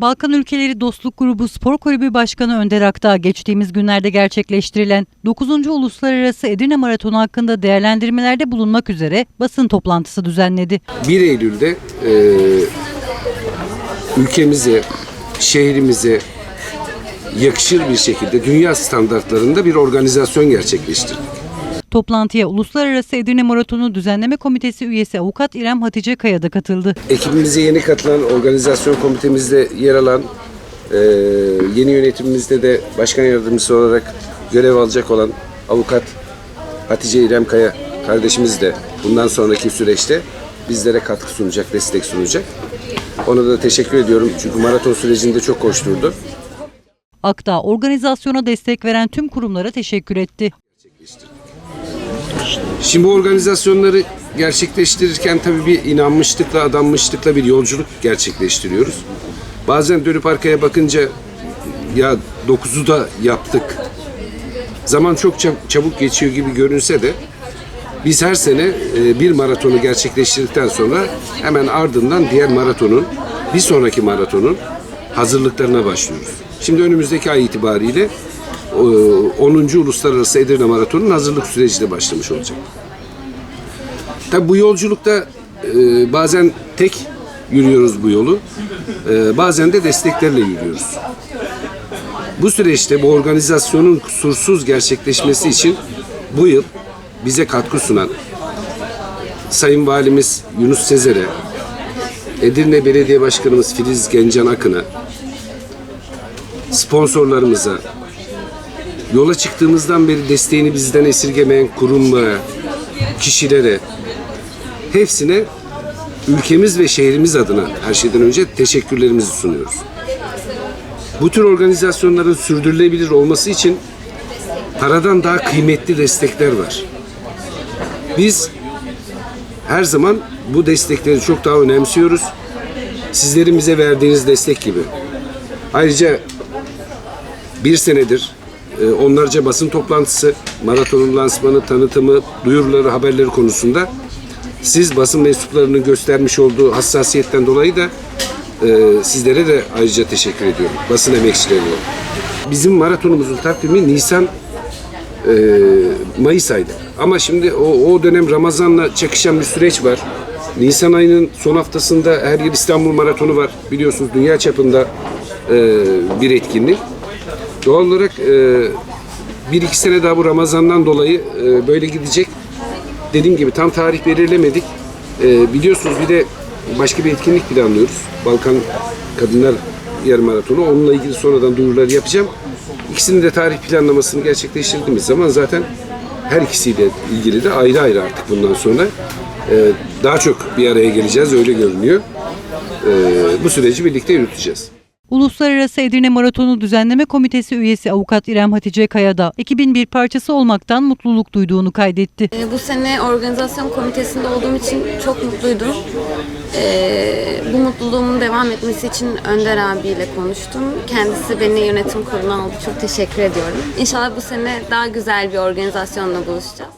Balkan Ülkeleri Dostluk Grubu Spor Kulübü Başkanı Önder Akdağ geçtiğimiz günlerde gerçekleştirilen 9. Uluslararası Edirne Maratonu hakkında değerlendirmelerde bulunmak üzere basın toplantısı düzenledi. 1 Eylül'de e, ülkemize, şehrimize yakışır bir şekilde dünya standartlarında bir organizasyon gerçekleştirdik. Toplantıya Uluslararası Edirne Maratonu Düzenleme Komitesi üyesi avukat İrem Hatice Kaya da katıldı. Ekibimize yeni katılan, organizasyon komitemizde yer alan, e, yeni yönetimimizde de başkan yardımcısı olarak görev alacak olan avukat Hatice İrem Kaya kardeşimiz de bundan sonraki süreçte bizlere katkı sunacak, destek sunacak. Ona da teşekkür ediyorum çünkü maraton sürecinde çok koşturdu. Akdağ organizasyona destek veren tüm kurumlara teşekkür etti. Şimdi bu organizasyonları gerçekleştirirken tabii bir inanmışlıkla, adanmışlıkla bir yolculuk gerçekleştiriyoruz. Bazen dönüp arkaya bakınca ya 9'u da yaptık. Zaman çok çab- çabuk geçiyor gibi görünse de biz her sene e, bir maratonu gerçekleştirdikten sonra hemen ardından diğer maratonun, bir sonraki maratonun hazırlıklarına başlıyoruz. Şimdi önümüzdeki ay itibariyle 10. Uluslararası Edirne Maratonu'nun hazırlık süreci de başlamış olacak. Tabi bu yolculukta e, bazen tek yürüyoruz bu yolu, e, bazen de desteklerle yürüyoruz. Bu süreçte bu organizasyonun kusursuz gerçekleşmesi için bu yıl bize katkı sunan Sayın Valimiz Yunus Sezer'e, Edirne Belediye Başkanımız Filiz Gencan Akın'a, sponsorlarımıza, yola çıktığımızdan beri desteğini bizden esirgemeyen kurumlara, kişilere, hepsine ülkemiz ve şehrimiz adına her şeyden önce teşekkürlerimizi sunuyoruz. Bu tür organizasyonların sürdürülebilir olması için paradan daha kıymetli destekler var. Biz her zaman bu destekleri çok daha önemsiyoruz. Sizlerin bize verdiğiniz destek gibi. Ayrıca bir senedir onlarca basın toplantısı, maratonun lansmanı, tanıtımı, duyuruları, haberleri konusunda siz basın mensuplarının göstermiş olduğu hassasiyetten dolayı da e, sizlere de ayrıca teşekkür ediyorum. Basın emekçilerine. Bizim maratonumuzun takvimi Nisan e, Mayıs aydı. Ama şimdi o, o dönem Ramazan'la çakışan bir süreç var. Nisan ayının son haftasında her yıl İstanbul Maratonu var. Biliyorsunuz dünya çapında e, bir etkinlik. Doğal olarak e, bir iki sene daha bu Ramazan'dan dolayı e, böyle gidecek. Dediğim gibi tam tarih belirlemedik. E, biliyorsunuz bir de başka bir etkinlik planlıyoruz. Balkan Kadınlar Yarım Maratonu. Onunla ilgili sonradan duyuruları yapacağım. İkisinin de tarih planlamasını gerçekleştirdiğimiz zaman zaten her ikisiyle ilgili de ayrı ayrı artık bundan sonra e, daha çok bir araya geleceğiz öyle görünüyor. E, bu süreci birlikte yürüteceğiz. Uluslararası Edirne Maratonu Düzenleme Komitesi üyesi avukat İrem Hatice Kaya da ekibin bir parçası olmaktan mutluluk duyduğunu kaydetti. Ee, Bu sene organizasyon komitesinde olduğum için çok mutluydum. Ee, bu mutluluğumun devam etmesi için Önder abiyle konuştum. Kendisi beni yönetim kuruluna aldı. Çok teşekkür ediyorum. İnşallah bu sene daha güzel bir organizasyonla buluşacağız.